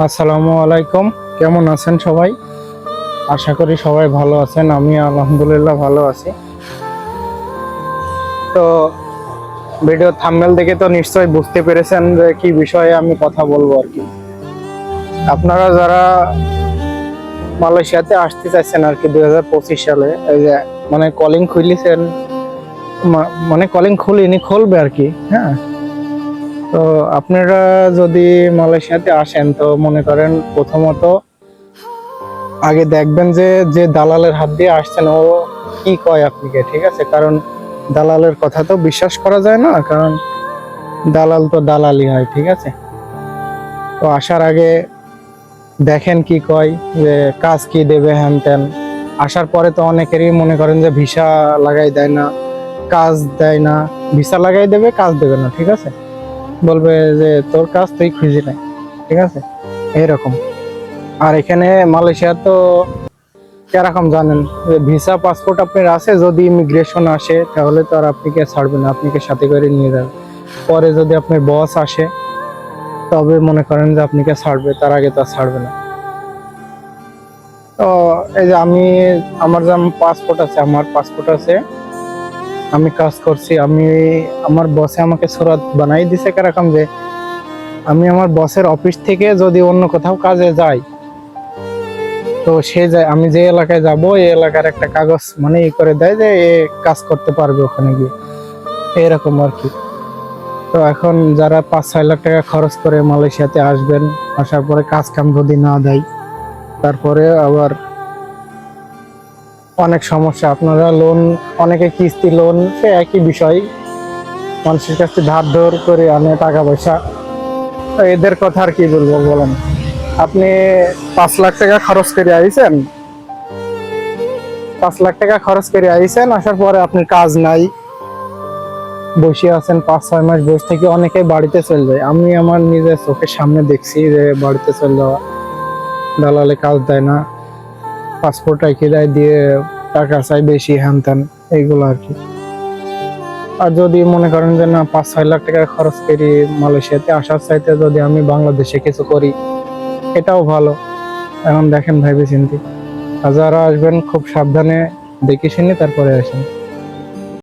আসসালামু আলাইকুম। কেমন আছেন সবাই? আশা করি সবাই ভালো আছেন আমি আলহামদুলিল্লাহ ভালো আছি। তো ভিডিও থাম্বনেল দেখে তো নিশ্চয়ই বুঝতে পেরেছেন যে কি বিষয়ে আমি কথা বলব আর কি। আপনারা যারা মালয়েশিয়াতে আসতে চাইছেন আর কি দুই হাজার পঁচিশ সালে, এই যে মানে কলিং খুলিছেন মানে কলিং খুলিনি, খুলবে আর কি হ্যাঁ? তো আপনারা যদি মালয়েশিয়াতে আসেন, তো মনে করেন প্রথমত আগে দেখবেন যে যে দালালের হাত দিয়ে আসছেন, ও কি কয় আপনাকে, ঠিক আছে? কারণ দালালের কথা তো বিশ্বাস করা যায় না, কারণ দালাল তো দালালি হয়, ঠিক আছে? তো আসার আগে দেখেন কি কয়, যে কাজ কি দেবে হ্যান ত্যান আসার পরে তো অনেকেরই মনে করেন যে ভিসা লাগাই দেয় না, কাজ দেয় না। ভিসা লাগাই দেবে, কাজ দেবে না, ঠিক আছে? বলবে যে, তোর কাজ তুই খুঁজে নাই ঠিক আছে? এরকম আর এখানে মালয়েশিয়া তো কীরকম জানেন, যে ভিসা পাসপোর্ট আপনার আছে, যদি ইমিগ্রেশন আসে, তাহলে তো আর আপনাকে ছাড়বে না আপনাকে সাথে করে নিয়ে যাবে। পরে যদি আপনার বস আসে, তবে মনে করেন যে আপনাকে ছাড়বে, তার আগে তো আর ছাড়বে না। তো এই যে আমি, আমার যে পাসপোর্ট আছে, আমার পাসপোর্ট আছে আমি কাজ করছি, আমি আমার বসে আমাকে সুরাত বানাই দিছে কেরকম যে, আমি আমার বসের অফিস থেকে যদি অন্য কোথাও কাজে যাই, তো সে যায়, আমি যে এলাকায় যাব, এই এলাকার একটা কাগজ মানে ই করে দেয় যে, এ কাজ করতে পারবে ওখানে গিয়ে। এরকম আর কি। তো এখন যারা পাঁচ, ছয় লাখ টাকা খরচ করে মালয়েশিয়াতে আসবেন, আসার পরে কাজ কাম যদি না দেয়, তারপরে আবার অনেক সমস্যা। আপনারা লোন অনেকে কিস্তি লোন সে একই বিষয়। মানুষের কাছে ধার ধর করে আনে টাকা পয়সা। এদের কথা আর কি বলব বলেন? আপনি পাঁচ লাখ টাকা খরচ করে আইছেন? পাঁচ লাখ টাকা খরচ করে আইছেন, আসার পরে আপনার কাজ নাই। বসে আছেন পাঁচ, ছয় মাস বসে থেকে অনেকে বাড়িতে চলে যায়। আমি আমার নিজের চোখের সামনে দেখছি যে বাড়িতে চলে যাওয়া। দালালে কাজ দেয় না। পাসপোর্ট রাখি রায় দিয়ে টাকা চাই বেশি হ্যান ত্যান, এইগুলো আর কি। আর যদি মনে করেন যে না, পাঁচ, ছয় লাখ টাকা খরচ করি মালয়েশিয়াতে, আসার চাইতে যদি আমি বাংলাদেশে কিছু করি, এটাও ভালো। এখন দেখেন ভাইবে চিন্তি আর যারা আসবেন, খুব সাবধানে দেখে শুনে তারপরে আসেন।